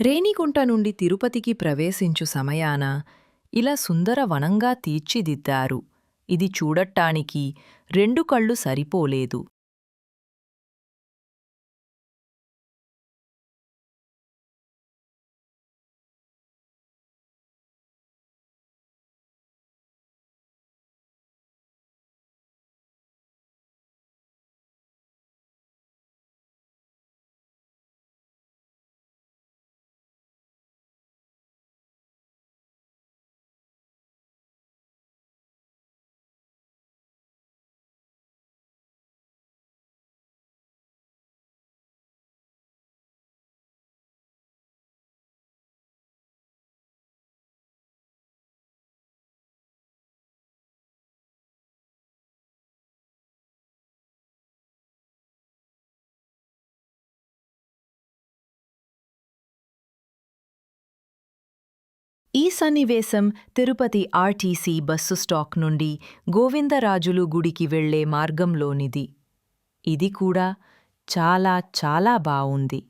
రేణిగుంట నుండి తిరుపతికి ప్రవేశించు సమయాన ఇలా సుందర వనంగా తీర్చిదిద్దారు. ఇది చూడటానికి రెండు కళ్ళు సరిపోలేదు. ఈ సన్నివేశం తిరుపతి ఆర్టీసీ బస్సు స్టాక్ నుండి గోవిందరాజులు గుడికి వెళ్ళే మార్గంలోనిది. ఇది కూడా చాలా చాలా బావుంది.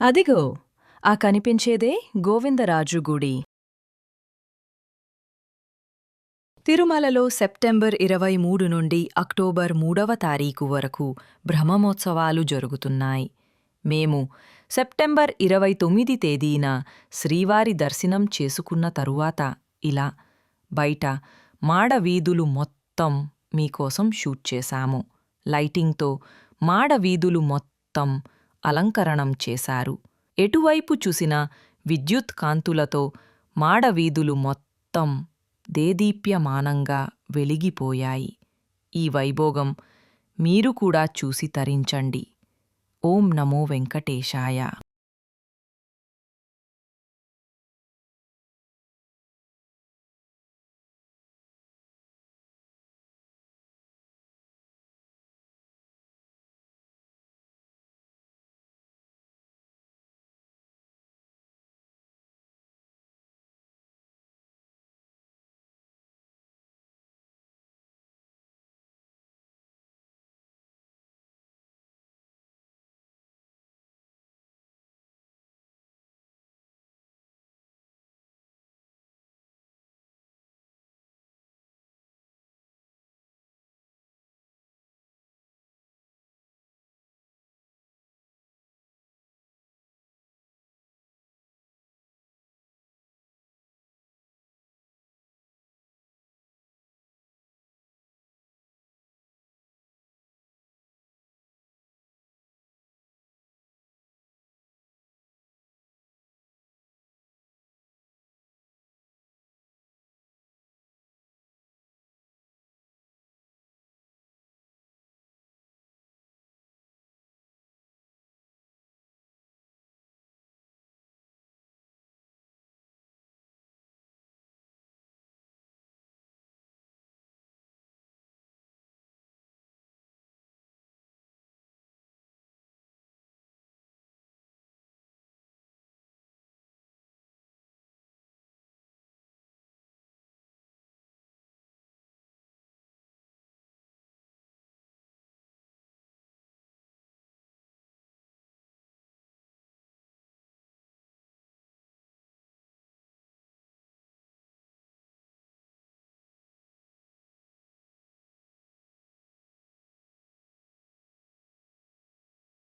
అదిగో ఆ కనిపించేదే గోవిందరాజు గుడి. తిరుమలలో సెప్టెంబర్ ఇరవై మూడు నుండి అక్టోబర్ మూడవ తారీఖు వరకు బ్రహ్మమోత్సవాలు జరుగుతున్నాయి. మేము సెప్టెంబర్ ఇరవై తొమ్మిది తేదీన శ్రీవారి దర్శనం చేసుకున్న తరువాత ఇలా బయట మాడవీధులు మొత్తం మీకోసం షూట్ చేశాము. లైటింగ్తో మాడవీధులు మొత్తం అలంకరణం చేశారు. ఎటువైపు చూసినా విద్యుత్ కాంతులతో మాడవీధులు మొత్తం దేదీప్యమానంగా వెలిగిపోయాయి. ఈ వైభోగం మీరు కూడా చూసి తరించండి. ఓం నమో వెంకటేశాయ.